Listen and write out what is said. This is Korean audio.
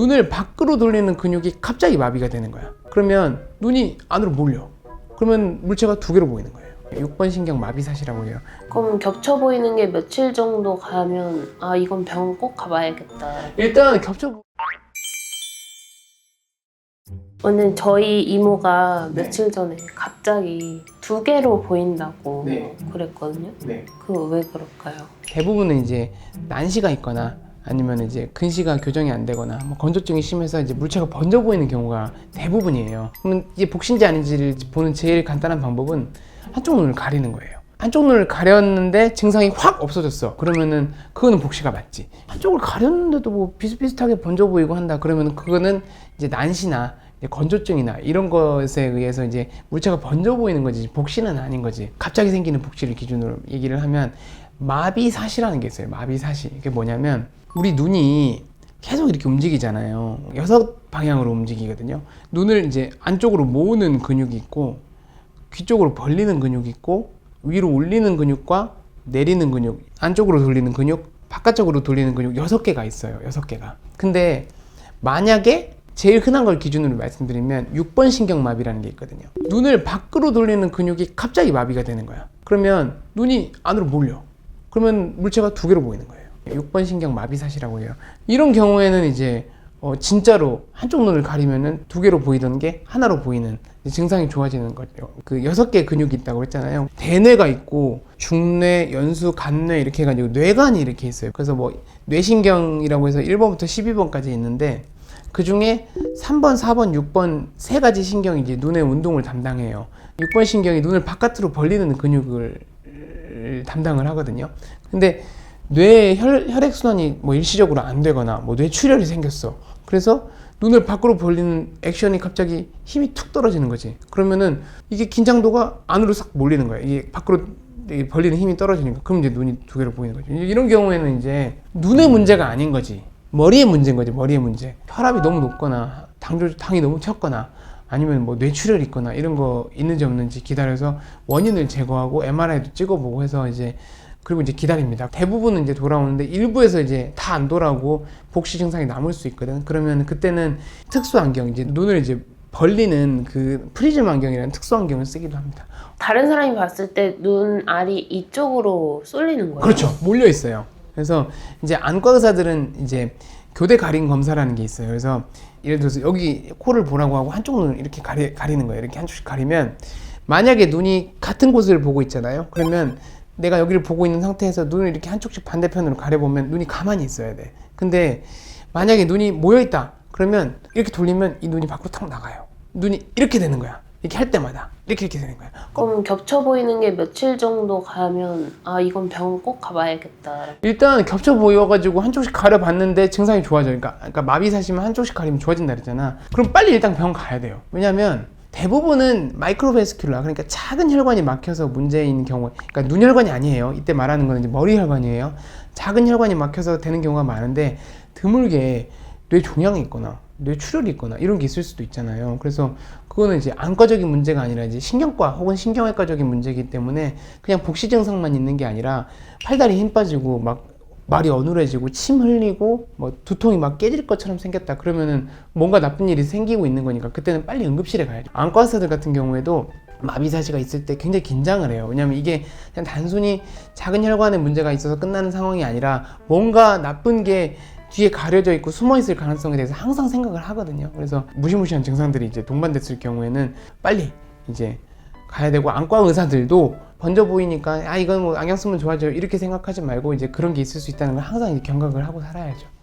눈을 밖으로 돌리는 근육이 갑자기 마비가 되는 거야. 그러면 눈이 안으로 몰려. 그러면 물체가 두 개로 보이는 거예요. 6번 신경 마비사시라고 해요. 그럼 겹쳐 보이는 게 며칠 정도 가면 아 이건 병원 꼭 가봐야겠다. 일단 겹쳐 오늘 저희 이모가 네. 며칠 전에 갑자기 두 개로 보인다고 네. 그랬거든요. 네. 그거 왜 그럴까요? 대부분은 이제 난시가 있거나 아니면 이제 근시가 교정이 안 되거나 뭐 건조증이 심해서 이제 물체가 번져 보이는 경우가 대부분이에요. 그러면 이제 복신지 아닌지를 보는 제일 간단한 방법은 한쪽 눈을 가리는 거예요. 한쪽 눈을 가렸는데 증상이 확 없어졌어. 그러면은 그거는 복시가 맞지. 한쪽을 가렸는데도 뭐 비슷비슷하게 번져 보이고 한다. 그러면 그거는 이제 난시나 이제 건조증이나 이런 것에 의해서 이제 물체가 번져 보이는 거지 복시는 아닌 거지. 갑자기 생기는 복시를 기준으로 얘기를 하면 마비사시라는 게 있어요. 마비사시. 이게 뭐냐면 우리 눈이 계속 이렇게 움직이잖아요. 여섯 방향으로 움직이거든요. 눈을 이제 안쪽으로 모으는 근육이 있고 귀 쪽으로 벌리는 근육이 있고 위로 올리는 근육과 내리는 근육, 안쪽으로 돌리는 근육, 바깥쪽으로 돌리는 근육 여섯 개가 있어요. 여섯 개가. 근데 만약에 제일 흔한 걸 기준으로 말씀드리면 6번 신경마비라는 게 있거든요. 눈을 밖으로 돌리는 근육이 갑자기 마비가 되는 거야. 그러면 눈이 안으로 몰려. 그러면 물체가 두 개로 보이는 거예요. 6번 신경 마비사시라고 해요. 이런 경우에는 이제 어, 진짜로 한쪽 눈을 가리면은 두 개로 보이던 게 하나로 보이는 증상이 좋아지는 거죠. 그 여섯 개 근육이 있다고 했잖아요. 대뇌가 있고 중뇌, 연수, 간뇌 이렇게 해가지고 뇌관이 이렇게 있어요. 그래서 뭐 뇌신경이라고 해서 1번부터 12번까지 있는데 그 중에 3번, 4번, 6번 세 가지 신경이 이제 눈의 운동을 담당해요. 6번 신경이 눈을 바깥으로 벌리는 근육을 담당을 하거든요. 근데 뇌 혈, 혈액순환이 뭐 일시적으로 안 되거나 뭐 뇌출혈이 생겼어. 그래서 눈을 밖으로 벌리는 액션이 갑자기 힘이 툭 떨어지는 거지. 그러면은 이게 긴장도가 안으로 싹 몰리는 거야. 이게 밖으로 벌리는 힘이 떨어지니까. 그럼 이제 눈이 두 개로 보이는 거죠. 이런 경우에는 이제 눈의 문제가 아닌 거지. 머리의 문제인 거지. 머리의 문제. 혈압이 너무 높거나 당조 당이 너무 튀었거나 아니면 뭐 뇌출혈 있거나 이런 거 있는지 없는지 기다려서 원인을 제거하고 MRI도 찍어보고 해서 이제 그리고 이제 기다립니다. 대부분은 이제 돌아오는데 일부에서 이제 다 안 돌아오고 복시 증상이 남을 수 있거든. 그러면 그때는 특수 안경 이제 눈을 이제 벌리는 그 프리즘 안경이라는 특수 안경을 쓰기도 합니다. 다른 사람이 봤을 때 눈알이 이쪽으로 쏠리는 거예요. 그렇죠. 몰려 있어요. 그래서 이제 안과 의사들은 이제 교대 가림 검사라는 게 있어요. 그래서 예를 들어서 여기 코를 보라고 하고 한쪽 눈을 이렇게 가리, 가리는 거예요. 이렇게 한쪽씩 가리면 만약에 눈이 같은 곳을 보고 있잖아요. 그러면 내가 여기를 보고 있는 상태에서 눈을 이렇게 한쪽씩 반대편으로 가려보면 눈이 가만히 있어야 돼. 근데 만약에 눈이 모여 있다. 그러면 이렇게 돌리면 이 눈이 밖으로 탁 나가요. 눈이 이렇게 되는 거야. 이렇게 할 때마다 이렇게 이렇게 되는 거야. 그럼 겹쳐 보이는 게 며칠 정도 가면 아 이건 병원 꼭 가봐야겠다. 일단 겹쳐 보여가지고 한쪽씩 가려봤는데 증상이 좋아져. 그러니까, 그러니까 마비 사시면 한쪽씩 가리면 좋아진다 그랬잖아. 그럼 빨리 일단 병원 가야 돼요. 왜냐면 대부분은 마이크로베스큘라 그러니까 작은 혈관이 막혀서 문제인 경우, 그러니까 눈 혈관이 아니에요. 이때 말하는 거는 이제 머리 혈관이에요. 작은 혈관이 막혀서 되는 경우가 많은데 드물게 뇌 종양이 있거나 뇌 출혈이 있거나 이런 게 있을 수도 있잖아요. 그래서 그거는 이제 안과적인 문제가 아니라 이제 신경과 혹은 신경외과적인 문제이기 때문에 그냥 복시 증상만 있는 게 아니라 팔다리 힘 빠지고 막 말이 어눌해지고 침 흘리고 뭐 두통이 막 깨질 것처럼 생겼다 그러면은 뭔가 나쁜 일이 생기고 있는 거니까 그때는 빨리 응급실에 가야죠. 안과 의사들 같은 경우에도 마비사시가 있을 때 굉장히 긴장을 해요. 왜냐면 이게 그냥 단순히 작은 혈관에 문제가 있어서 끝나는 상황이 아니라 뭔가 나쁜 게 뒤에 가려져 있고 숨어 있을 가능성에 대해서 항상 생각을 하거든요. 그래서 무시무시한 증상들이 이제 동반됐을 경우에는 빨리 이제 가야 되고 안과 의사들도 번져 보이니까 아 이건 뭐 안경 쓰면 좋아져요 이렇게 생각하지 말고 이제 그런 게 있을 수 있다는 걸 항상 이제 경각을 하고 살아야죠.